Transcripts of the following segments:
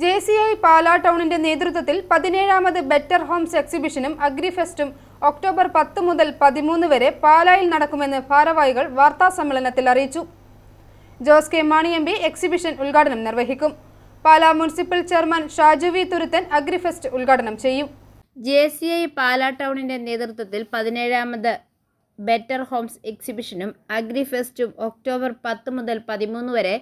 J C I Pala ടൗണിന്റെ നേതൃത്വത്തിൽ പതിനേഴാമത് ബെറ്റർ ഹോംസ് എക്സിബിഷനും അഗ്രിഫെസ്റ്റും ഒക്ടോബർ പത്ത് മുതൽ പതിമൂന്ന് വരെ പാലായിൽ നടക്കുമെന്ന് ഭാരവാഹികൾ വാർത്താസമ്മേളനത്തിൽ അറിയിച്ചു. Jose K Mani M P exhibition ഉദ്ഘാടനം നിർവഹിക്കും. Pala municipal chairman Shaju V Thuruthan agrifest ഉദ്ഘാടനം ചെയ്യും. ജെ സി ഐ പാലാ ടൗണിന്റെ നേതൃത്വത്തിൽ പതിനേഴാമത് ബെറ്റർ ഹോംസ് എക്സിബിഷനും അഗ്രിഫെസ്റ്റും ഒക്ടോബർ പത്ത് മുതൽ പതിമൂന്ന് വരെ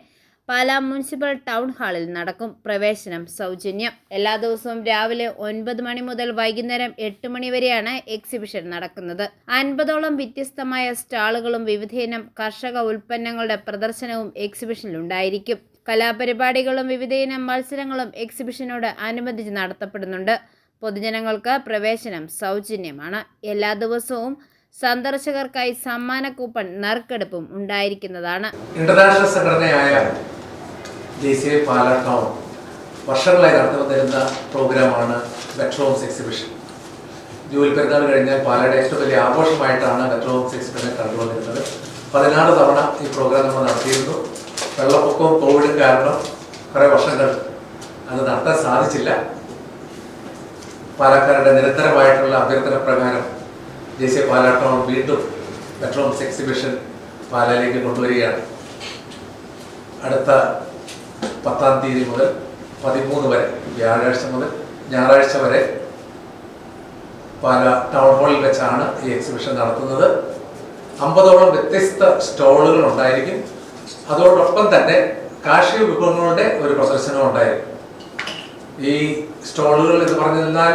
പാലാ മുനിസിപ്പൽ ടൗൺ ഹാളിൽ നടക്കും പ്രവേശനം സൗജന്യം. എല്ലാ ദിവസവും രാവിലെ ഒൻപത് മണി മുതൽ വൈകുന്നേരം എട്ട് മണി വരെയാണ് എക്സിബിഷൻ നടക്കുന്നത്. അൻപതോളം വ്യത്യസ്തമായ സ്റ്റാളുകളും വിവിധയിനം കർഷക ഉൽപ്പന്നങ്ങളുടെ പ്രദർശനവും എക്സിബിഷനിലുണ്ടായിരിക്കും. കലാപരിപാടികളും വിവിധയിനം മത്സരങ്ങളും എക്സിബിഷനോട് അനുബന്ധിച്ച് നടത്തപ്പെടുന്നുണ്ട്. പൊതുജനങ്ങൾക്ക് പ്രവേശനം സൗജന്യമാണ്. എല്ലാ ദിവസവും സന്ദർശകർക്കായി സമ്മാന കൂപ്പൺ നറുക്കെടുപ്പും ഉണ്ടായിരിക്കുന്നതാണ്. ഇന്റർനാഷണൽ സംഘടനയായ J C A Pala town വർഷങ്ങളായി നടത്തിവന്നിരുന്ന പ്രോഗ്രാമാണ്? ബെറ്റ്രോംസ് എക്സിബിഷൻ ജോലി പെരുന്നാൾ കഴിഞ്ഞാൽ പാലയുടെ ഏറ്റവും വലിയ ആഘോഷമായിട്ടാണ് ബെറ്റ്രോംസ് എക്സിബിഷൻ കണ്ടുവന്നിരുന്നത്. പതിനാറ് തവണ ഈ പ്രോഗ്രാം നമ്മൾ നടത്തിയിരുന്നു. വെള്ളപ്പൊക്കവും കോവിഡും കാരണം കുറേ വർഷങ്ങൾ അത് നടത്താൻ സാധിച്ചില്ല. പാലക്കാരുടെ നിരന്തരമായിട്ടുള്ള അഭ്യർത്ഥന പ്രകാരം സി പാലാ ടൗൺ വീണ്ടും ബെറ്റ്രോംസ് എക്സിബിഷൻ പാലയിലേക്ക് കൊണ്ടുവരികയാണ്. അടുത്ത പത്താം തീയതി മുതൽ പതിമൂന്ന് വരെ വ്യാഴാഴ്ച മുതൽ ഞായറാഴ്ച വരെ പല ടൗൺ ഹാളിൽ വെച്ചാണ് ഈ എക്സിബിഷൻ നടത്തുന്നത്. അമ്പതോളം വ്യത്യസ്ത സ്റ്റോളുകൾ ഉണ്ടായിരിക്കും. അതോടൊപ്പം തന്നെ കാർഷിക വിഭവങ്ങളുടെ ഒരു പ്രദർശനം ഉണ്ടായിരിക്കും. ഈ സ്റ്റോളുകൾ എന്ന് പറഞ്ഞാൽ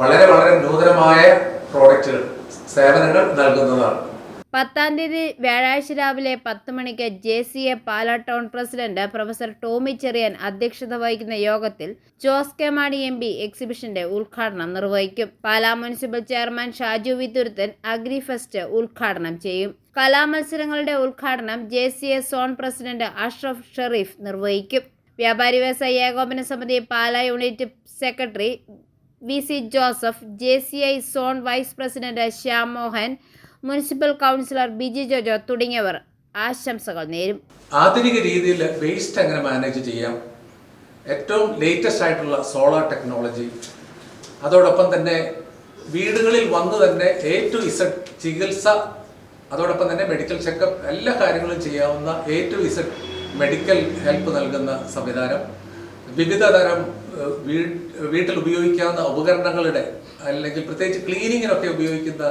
വളരെ വളരെ നൂതനമായ പ്രോഡക്റ്റുകൾ സേവനങ്ങൾ നൽകുന്നതാണ്. പത്താം തീയതി വ്യാഴാഴ്ച രാവിലെ പത്ത് മണിക്ക് J C A Pala town president professor Tomy Cherian അധ്യക്ഷത വഹിക്കുന്ന യോഗത്തിൽ Jose K Mani M P എക്സിബിഷന്റെ ഉദ്ഘാടനം നിർവഹിക്കും. Pala municipal chairman Shaju V Thuruthan agrifest ഉദ്ഘാടനം ചെയ്യും. കലാമത്സരങ്ങളുടെ ഉദ്ഘാടനം J C A zone president Ashraf Sherif നിർവഹിക്കും. വ്യാപാരി വ്യവസായ ഏകോപന സമിതി Pala unit secretary V C Joseph J C I zone vice president Shyam Mohan municipal councillor Biji Jojo തുടങ്ങിയവർ ആശംസകൾ നേരും. ആധുനിക രീതിയിൽ വേസ്റ്റ് എങ്ങനെ മാനേജ് ചെയ്യാം? ഏറ്റവും ലേറ്റസ്റ്റ് ആയിട്ടുള്ള സോളാർ ടെക്നോളജി അതോടൊപ്പം തന്നെ വീടുകളിൽ വന്ന് തന്നെ എ ടു ഇസഡ് ചികിത്സ അതോടൊപ്പം തന്നെ മെഡിക്കൽ ചെക്കപ്പ് എല്ലാ കാര്യങ്ങളും ചെയ്യാവുന്ന A to Z medical help നൽകുന്ന സംവിധാനം. വിവിധ തരം വീട്ടിൽ ഉപയോഗിക്കാവുന്ന ഉപകരണങ്ങളുടെ അല്ലെങ്കിൽ പ്രത്യേകിച്ച് ക്ലീനിങ്ങിനൊക്കെ ഉപയോഗിക്കുന്ന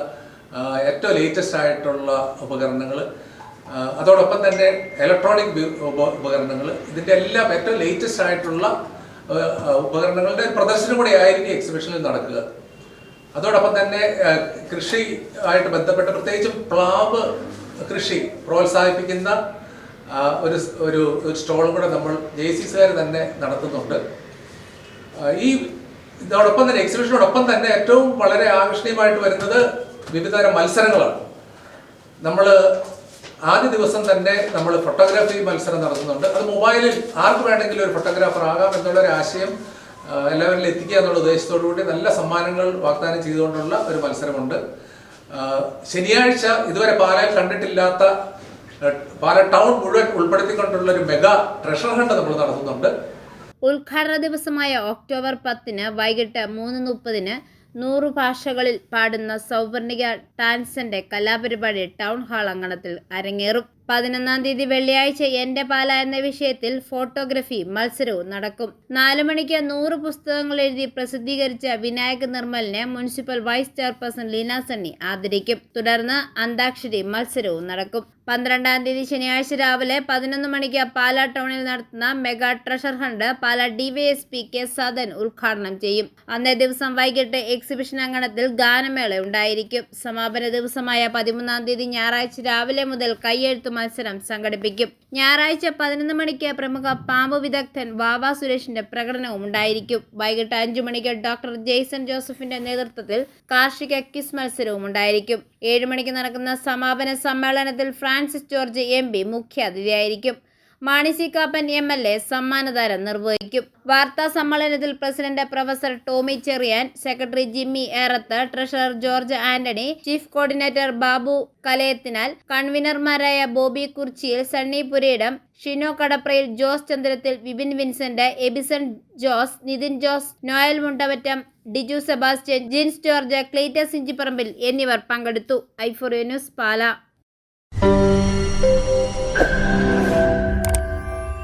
ഏറ്റവും ലേറ്റസ്റ്റ് ആയിട്ടുള്ള ഉപകരണങ്ങൾ അതോടൊപ്പം തന്നെ ഇലക്ട്രോണിക് ഉപകരണങ്ങൾ ഇതിന്റെ എല്ലാം ഏറ്റവും ലേറ്റസ്റ്റ് ആയിട്ടുള്ള ഉപകരണങ്ങളുടെ പ്രദർശനം കൂടെ ആയിരിക്കും എക്സിബിഷനിൽ നടക്കുക. അതോടൊപ്പം തന്നെ കൃഷി ആയിട്ട് ബന്ധപ്പെട്ട് പ്രത്യേകിച്ചും പ്ലാവ് കൃഷി പ്രോത്സാഹിപ്പിക്കുന്ന ഒരു ഒരു സ്റ്റോളും കൂടെ നമ്മൾ ജെ സാർ തന്നെ നടത്തുന്നുണ്ട്. ഈ ഇതോടൊപ്പം തന്നെ എക്സിബിഷനോടൊപ്പം തന്നെ ഏറ്റവും വളരെ ആകർഷണീയമായിട്ട് വരുന്നത് വിവിധതരം മത്സരങ്ങളാണ്. നമ്മൾ ആദ്യ ദിവസം തന്നെ നമ്മൾ ഫോട്ടോഗ്രാഫി മത്സരം നടത്തുന്നുണ്ട്. അത് മൊബൈലിൽ ആർക്ക് വേണമെങ്കിലും ഒരു ഫോട്ടോഗ്രാഫർ ആകാം എന്നുള്ളൊരു ആശയം എല്ലാവരിലും എത്തിക്കുക എന്നുള്ള ഉദ്ദേശത്തോടു കൂടി നല്ല സമ്മാനങ്ങൾ വാഗ്ദാനം ചെയ്തുകൊണ്ടുള്ള ഒരു മത്സരമുണ്ട്. ശനിയാഴ്ച ഇതുവരെ പാലയിൽ കണ്ടിട്ടില്ലാത്ത പാല ടൗൺ മുഴുവൻ ഉൾപ്പെടുത്തിക്കൊണ്ടുള്ള ഒരു മെഗാ ട്രഷർ ഹണ്ട് നമ്മൾ നടത്തുന്നുണ്ട്. ഉദ്ഘാടന ദിവസമായ ഒക്ടോബർ പത്തിന് വൈകിട്ട് മൂന്ന് മുപ്പതിന് നൂറു ഭാഷകളിൽ പാടുന്ന സൗവർണിക ടാൻസന്റെ കലാപരിപാടി ടൗൺ ഹാൾ അങ്കണത്തിൽ അരങ്ങേറും. പതിനൊന്നാം തീയതി വെള്ളിയാഴ്ച എന്റെ പാല എന്ന വിഷയത്തിൽ ഫോട്ടോഗ്രഫി മത്സരവും നടക്കും. നാലു മണിക്ക് നൂറ് പുസ്തകങ്ങൾ എഴുതി പ്രസിദ്ധീകരിച്ച Vinayak നിർമ്മലിനെ municipal vice chairperson Leena Sunny ആദരിക്കും. തുടർന്ന് അന്താക്ഷരി മത്സരവും നടക്കും. പന്ത്രണ്ടാം തീയതി ശനിയാഴ്ച രാവിലെ പതിനൊന്ന് മണിക്ക് പാലാ ടൗണിൽ നടത്തുന്ന mega treasure hunt Pala DYSP K Sadan ഉദ്ഘാടനം ചെയ്യും. അന്നേ ദിവസം വൈകിട്ട് എക്സിബിഷൻ അങ്കണത്തിൽ ഗാനമേള ഉണ്ടായിരിക്കും. സമാപന ദിവസമായ പതിമൂന്നാം തീയതി ഞായറാഴ്ച രാവിലെ മുതൽ കയ്യെഴുത്ത് മത്സരം സംഘടിപ്പിക്കും. ഞായറാഴ്ച പതിനൊന്ന് മണിക്ക് പ്രമുഖ പാമ്പ് വിദഗ്ധൻ വാവ സുരേഷിന്റെ പ്രകടനവും ഉണ്ടായിരിക്കും. വൈകിട്ട് അഞ്ചു മണിക്ക് ഡോക്ടർ ജെയ്സൺ ജോസഫിന്റെ നേതൃത്വത്തിൽ കാർഷിക ക്വിസ് മത്സരവും ഉണ്ടായിരിക്കും. ഏഴ് മണിക്ക് നടക്കുന്ന സമാപന സമ്മേളനത്തിൽ Francis George M P മുഖ്യാതിഥിയായിരിക്കും. Mani C Kappan M L A സമ്മാനദാനം നിർവഹിക്കും. വാർത്താ സമ്മേളനത്തിൽ president professor Tomy Cheriyan secretary Jimmy Erath treasurer George Antony chief coordinator Babu Kalayathinal കൺവീനർമാരായ Bobby കുർച്ചിയിൽ Sunny Purayidam Shino Kadaprayil Jose Chandrathil Vipin Vincent Abison Jose Nithin Jose Noel Mundavattam Diju Sebastian Jins George Cletus Inchiparambil എന്നിവർ പങ്കെടുത്തു. ഐഫോറിയ ന്യൂസ് പാല.